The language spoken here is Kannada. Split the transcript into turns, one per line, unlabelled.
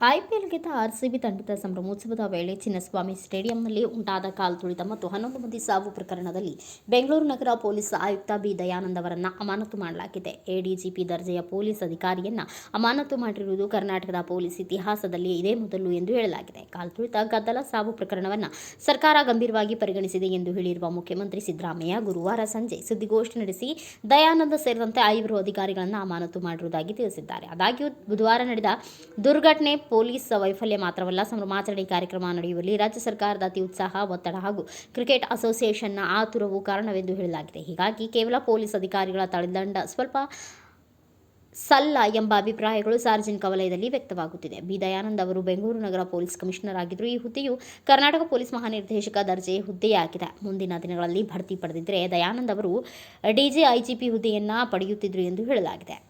ಐಪಿಎಲ್ ಗೆದ್ದ ಆರ್ಸಿಬಿ ತಂಡದ ಸಂಭ್ರಮೋತ್ಸವದ ವೇಳೆ ಚಿನ್ನಸ್ವಾಮಿ ಸ್ಟೇಡಿಯಂನಲ್ಲಿ ಉಂಟಾದ ಕಾಲು ತುಳಿತ ಮತ್ತು ಹನ್ನೊಂದು ಮಂದಿ ಸಾವು ಪ್ರಕರಣದಲ್ಲಿ ಬೆಂಗಳೂರು ನಗರ ಪೊಲೀಸ್ ಆಯುಕ್ತ ಬಿ ದಯಾನಂದ್ ಅವರನ್ನು ಅಮಾನತು ಮಾಡಲಾಗಿದೆ. ಎಡಿಜಿಪಿ ದರ್ಜೆಯ ಪೊಲೀಸ್ ಅಧಿಕಾರಿಯನ್ನ ಅಮಾನತು ಮಾಡಿರುವುದು ಕರ್ನಾಟಕದ ಪೊಲೀಸ್ ಇತಿಹಾಸದಲ್ಲಿ ಇದೇ ಮೊದಲು ಎಂದು ಹೇಳಲಾಗಿದೆ. ಕಾಲು ತುಳಿತ, ಗದ್ದಲ, ಸಾವು ಪ್ರಕರಣವನ್ನು ಸರ್ಕಾರ ಗಂಭೀರವಾಗಿ ಪರಿಗಣಿಸಿದೆ ಎಂದು ಹೇಳಿರುವ ಮುಖ್ಯಮಂತ್ರಿ ಸಿದ್ದರಾಮಯ್ಯ ಗುರುವಾರ ಸಂಜೆ ಸುದ್ದಿಗೋಷ್ಠಿ ನಡೆಸಿ ದಯಾನಂದ ಸೇರಿದಂತೆ ಐವರು ಅಧಿಕಾರಿಗಳನ್ನು ಅಮಾನತು ಮಾಡಿರುವುದಾಗಿ ತಿಳಿಸಿದ್ದಾರೆ. ಆದಾಗ್ಯೂ ಬುಧವಾರ ನಡೆದ ದುರ್ಘಟನೆ ಪೊಲೀಸ್ ವೈಫಲ್ಯ ಮಾತ್ರವಲ್ಲ, ಸಂಭ್ರಮಾಚರಣೆ ಕಾರ್ಯಕ್ರಮ ನಡೆಯುವಲ್ಲಿ ರಾಜ್ಯ ಸರ್ಕಾರದ ಅತಿ ಉತ್ಸಾಹ, ಒತ್ತಡ ಹಾಗೂ ಕ್ರಿಕೆಟ್ ಅಸೋಸಿಯೇಷನ್ನ ಆತುರವು ಕಾರಣವೆಂದು ಹೇಳಲಾಗಿದೆ. ಹೀಗಾಗಿ ಕೇವಲ ಪೊಲೀಸ್ ಅಧಿಕಾರಿಗಳ ತಳದಂಡ ಸ್ವಲ್ಪ ಸಲ್ಲ ಎಂಬ ಅಭಿಪ್ರಾಯಗಳು ಸಾರ್ವಜನಿಕ ವಲಯದಲ್ಲಿ ವ್ಯಕ್ತವಾಗುತ್ತಿದೆ. ಬಿ. ದಯಾನಂದ್ ಅವರು ಬೆಂಗಳೂರು ನಗರ ಪೊಲೀಸ್ ಕಮಿಷನರ್ ಆಗಿದ್ದರು ಈ ಹುದ್ದೆಯು ಕರ್ನಾಟಕ ಪೊಲೀಸ್ ಮಹಾನಿರ್ದೇಶಕ ದರ್ಜೆ ಹುದ್ದೆಯಾಗಿದೆ. ಮುಂದಿನ ದಿನಗಳಲ್ಲಿ ಬಡ್ತಿ ಪಡೆದಿದ್ದರೆ ದಯಾನಂದ್ ಅವರು ಡಿಜೆ ಐಜಿಪಿ ಹುದ್ದೆಯನ್ನು ಪಡೆಯುತ್ತಿದ್ದರು ಎಂದು ಹೇಳಲಾಗಿದೆ.